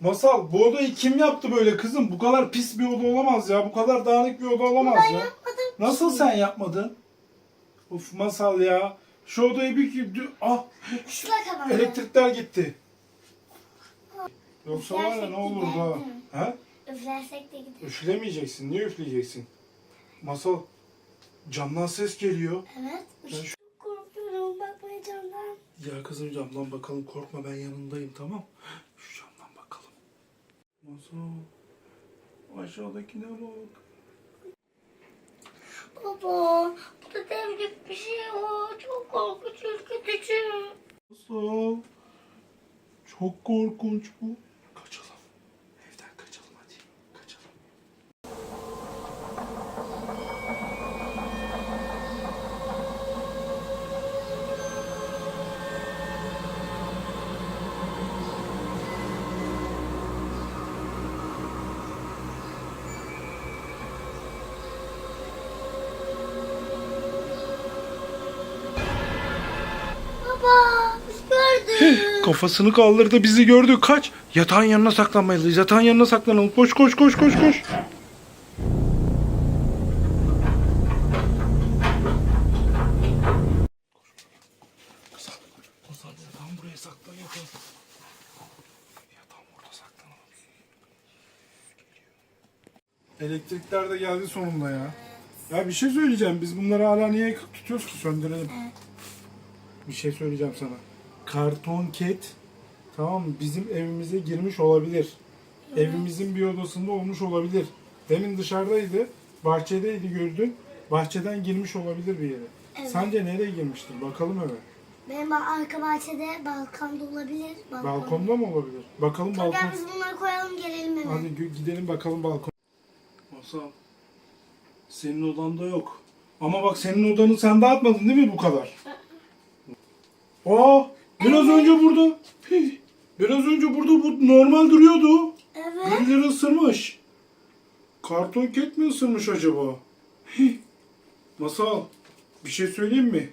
Masal bu odayı kim yaptı böyle kızım? Bu kadar pis bir oda olamaz ya. Bu kadar dağınık bir oda olamaz Ben ya. Nasıl sen yapmadın? Of Masal ya. Şu odayı bir dü- ah Şuna kapalı. elektrikler gitti. Yoksa var ya ne olurdu ha? Ha? Üflersek de gider. Üflemeyeceksin. Niye üfleyeceksin? Masal camdan ses geliyor. Evet. Ben şu- korkuyorum bakmaya camdan. Ya kızım camdan bakalım korkma ben yanındayım tamam. Masal. Aşağıdakine bak. Baba, bu da devrik bir şey var. Çok korkunç, ürkütücü. Masal. Çok korkunç bu. Baba, biz gördük. Kafasını kaldırdı bizi gördü. Kaç. Yatağın yanına saklanmalıyız. Yatağın yanına saklanalım. Koş koş koş koş koş. Elektrikler de geldi sonunda ya. Ya bir şey söyleyeceğim. Biz bunları hala niye tutuyoruz ki söndürelim. Bir şey söyleyeceğim sana. Karton ket tamam mı? Bizim evimize girmiş olabilir. Evimizin bir odasında olmuş olabilir. Demin dışarıdaydı. Bahçedeydi gördün. Bahçeden girmiş olabilir bir yere. Evet. Sence nereye girmiştir? Bakalım eve. Benim ba- arka bahçede balkonda olabilir. Balkon. Balkonda mı olabilir? Bakalım Gel balkon. biz bunları koyalım gelelim hemen. Hadi gö- gidelim bakalım balkon. Masal. Senin odanda yok. Ama bak senin odanı sen dağıtmadın değil mi bu kadar? Aa, biraz önce burada. Biraz önce burada bu normal duruyordu. Evet. Birileri ısırmış. Karton ket mi ısırmış acaba? Masal, bir şey söyleyeyim mi?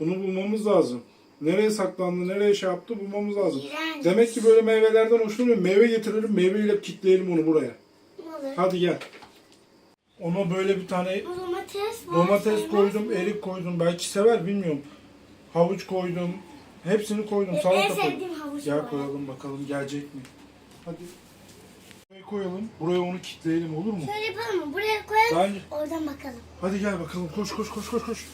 Bunu bulmamız lazım. Nereye saklandı, nereye şey yaptı bulmamız lazım. İğrenç. Demek ki böyle meyvelerden hoşlanıyor. Meyve getirelim, meyveyle kitleyelim onu buraya. Olur. Hadi gel. Ona böyle bir tane Bu domates var. domates sevmez koydum, mi? erik koydum. Belki sever bilmiyorum. Havuç koydum. Hepsini koydum. En Salata koydum. sevdiğim havuç Gel bu. koyalım bakalım gelecek mi? Hadi. Buraya koyalım. Buraya onu kitleyelim olur mu? Şöyle yapalım mı? Buraya koyalım. Bence. Oradan bakalım. Hadi gel bakalım. Koş koş koş koş koş.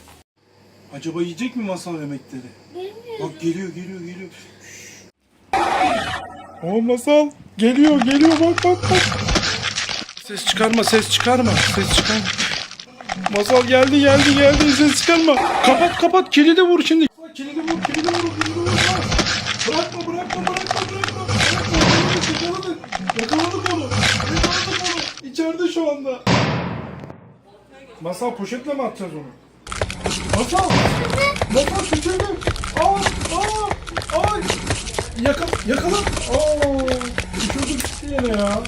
Acaba yiyecek mi masal yemekleri? Bilmiyorum. Bak geliyor geliyor geliyor. O masal geliyor geliyor bak bak bak. Ses çıkarma ses çıkarma ses çıkarma. Masal geldi geldi geldi ses çıkarma. Kapat kapat kilidi vur şimdi. Kilidi vur kilidi vur kilidi vur. Bırakma bırakma bırakma bırakma. Yakaladık yakaladık onu. Yakaladık onu. İçeride şu anda. Masal poşetle mi atacağız onu? Masal! Masal küçüldü! Aa! Aa! Ay! Yakala! Yakala! Aa! Düşürdük gitti yine ya.